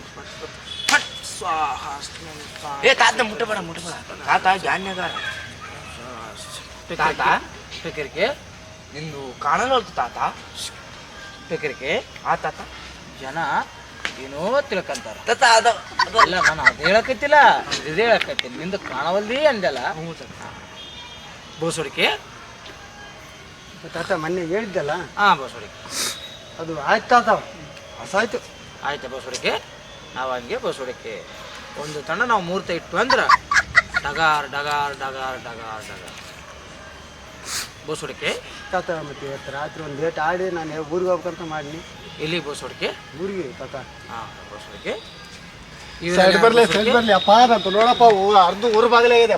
ಫಟ್ ಸ್ವಾಹ. ಏ ತಾತ ಮುಟ್ಟಬೇಡ ಮುಟ್ಟಬೇಡ ತಾತ ಜಾನ್ಯಗಾರ. ತಾತ ಪೆಕರಿಕೆ. ನಿಂದು ಕಾಣಲ್ವಲ್ತು ತಾತ? ಪೆಕರಿಕೆ. ಆ ತಾತ? ಜನ ಏನೋ ತಿಳ್ಕಂತಾರ. ತಾತ ಅದ ಅಲ್ಲ ನಾನು ಅದು ಹೇಳಕತ್ತಿಲ್ಲ. ಇದು ಹೇಳಕತ್ತೀನಿ. ನಿಂದು ಕಾಣವಲ್ದಿ ಅಂದಲ್ಲ. ಹ್ಞೂ ತಾತ. ಬೋಸಡಿಕೆ? ತಾತ ಮೊನ್ನೆ ಹೇಳಿದ್ದಲ್ಲ? ಹಾ ಬೋಸಡಿಕೆ. ಅದು ಆಯ್ತು ತಾತ. ಹೊಸಾಯ್ತು. ಆಯ್ತಾ ಬೋಸಡಿಕೆ? ನಾವು ಹಂಗೆ ಬೋಸಡಿಕೆ. ಒಂದು ತಂಡ ನಾವು ಮೂರ್ತ ಇಟ್ಟು ಅಂದ್ರೆ ಡಗಾರ್ ಡಗಾರ್ ಡಗಾರ್ ಡಗಾರ್ ಡಗಾರ್. ಬೋಸಡಿಕೆ. ತಾತ ಮತ್ತೆ ಇವತ್ತು ರಾತ್ರಿ ಒಂದು ಲೇಟ್ ಆಡಿ ನಾನು ಊರಿಗೆ ಹೋಗ್ಬೇಕಂತ ಮಾಡಿನಿ ಎಲ್ಲಿ ಬೋಸಡಿಕೆ? ಊರಿಗೆ ತಾತ. ಹಾಂ ಬೋಸಡಿಕೆ. ಸೈಡ್ ಬರಲಿ ಸೈಡ್ ಬರ್ಲಿ ಅಪ್ಪ ಅಂತ ನೋಡಪ್ಪ ಅರ್ಧ ಊರ ಬಾಗಿಲೇ ಇದೆ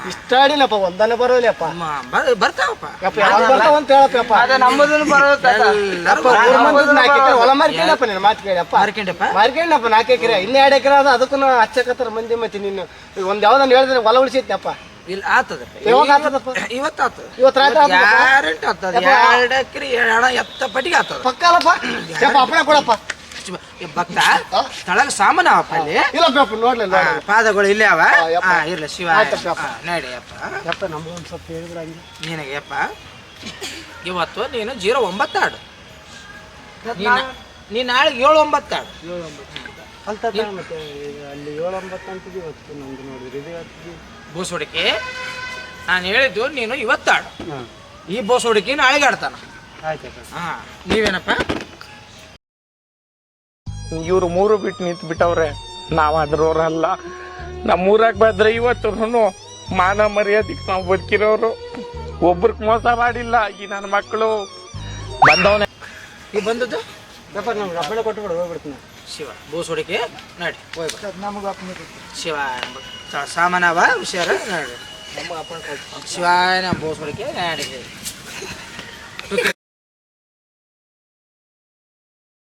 ಅಪ್ಪ ಇಷ್ಟ ಆಡಿನಪ್ಪ ಒಂದನೇ ಬರೋಲ್ಲಪ್ಪ ಬರ್ತಾವಪ್ಪ. ಯಪ್ಪ ಯಾವಾಗ ಬರ್ತಾವ ಅಂತ ಹೇಳಪ್ಪ. ಅದ ನಮ್ಮದನ್ನು ಬರೋದು ಹೊಲ ಮಾರ್ಕೊಂಡಪ್ಪ ನೀನು ಮಾತು ಕೇಳಪ್ಪ. ಮಾರ್ಕೊಂಡಪ್ಪ? ಮಾರ್ಕೊಂಡಪ್ಪ ನಾಲ್ಕು ಎಕರೆ. ಇನ್ನ ಎರಡು ಎಕರೆ ಅದ ಅದಕ್ಕೂ ಹಚ್ಚಕತ್ತಾರ ಮಂದಿ ಮತ್ತೆ ನೀನು. ಒಂದು ಯಾವ್ದನ್ನ ಹೇಳಿದ್ರೆ ಹೊಲ ಉಳಿಸೈತಪ್ಪ ಇಲ್ಲ ಆತದ. ಯಾವಾಗ ಆತದಪ್ಪ? ಇವತ್ತು ಆತದ. ಇವತ್ತು ರಾತ್ರಿ ಆತದಪ್ಪ? ಗ್ಯಾರಂಟಿ ಆತದ. ಎರಡು ಎಕರೆ ಎತ್ತ ಪಟ್ಟಿಗೆ ಆತದ. ಪಕ್ಕ ಅಲ್ಲಪ್ಪ ಯಪ್ಪ ಅಪ್ಪಣೆ ಕೊಡಪ್ಪ. ಭಕ್ತ ತಳಗ ಸಾಮಾನ ಅವಪ್ಪ ಅಲ್ಲಿ ಇಲ್ಲ ನೋಡ್ಲಿಲ್ಲ ಪಾದಗಳು ಇಲ್ಲೇ ಅವ. ಯಪ್ಪ. ಹಾ ಇರ್ಲಿ ಶಿವ. ಆಯ್ತಪ್ಪ. ನಡಿ ಅಪ್ಪ ಯಪ್ಪ ನಮ್ಗೆ ಒಂದು ಸ್ವಲ್ಪ ಹೇಳಿದ್ರೆ ಹಂಗೆ. ನಿನಗೆ ಅಪ್ಪ ಇವತ್ತು ನೀನು ಜೀರೋ ಒಂಬತ್ತು ಆಡು. ನೀನು ನೀನು ನಾಳೆಗೆ ಏಳು ಒಂಬತ್ತು ಆಡು. ಏಳು ಒಂಬತ್ತು ಅಲ್ಲಿ ಮತ್ತೆ ಈಗ ಅಲ್ಲಿ ಏಳು ಒಂಬತ್ತು ಅಂತಿದ್ವಿ ಇವತ್ತು ನಮ್ದು ನೋಡಿದ್ರಿ ಇದು ಬೋಸ್ ಹೊಡಿಕೆ ನಾನು ಹೇಳಿದ್ದು ನೀನು ಇವತ್ತಾಡು ಹಾಂ. ಈ ಬೋಸ್ ಹುಡುಕಿ ನಾಳೆಗೆ ಆಡ್ತಾನ. ಆಯ್ತಾ. ಹಾ ನೀವೇನಪ್ಪ? ಇವ್ರು ಮೂರು ಬಿಟ್ಟು ನಿಂತು ಬಿಟ್ಟವ್ರೆ ನಾವ್ ಅದ್ರವ್ರಲ್ಲ ನಮ್ಮೂರಾಗ ಬಂದ್ರೆ ಇವತ್ತು ಮಾನ ಮರ್ಯಾದಿಕ್ ನಾವು ಬದುಕಿರೋರು. ಒಬ್ರಿಗೆ ಮೋಸ ಮಾಡಿಲ್ಲ ಈ ನನ್ನ ಮಕ್ಕಳು ಬಂದವನೇ. ಈ ಬಂದದ್ದು? ಯಪ್ಪ ನಮ್ಗೆ ಅಪ್ಪಣೆ ಕೊಟ್ಟು ಬಿಡು ಹೋಗ್ಬಿಡ್ತೀನಿ. ಶಿವ ಬೋಸ್ ಹೊಡಿಕೆ ನಡಿ ಬಾ ನಮಗೆ ಅಪ್ಪಣೆ ಶಿವ ಸಾಮಾನವ ಹುಷಾರ ನಡಿ. ನಮಗೆ ಕೊಟ್ಟು ಶಿವಾಯ ಬೋಸ್ ಹೊಡಿಕೆ ನಡಿ.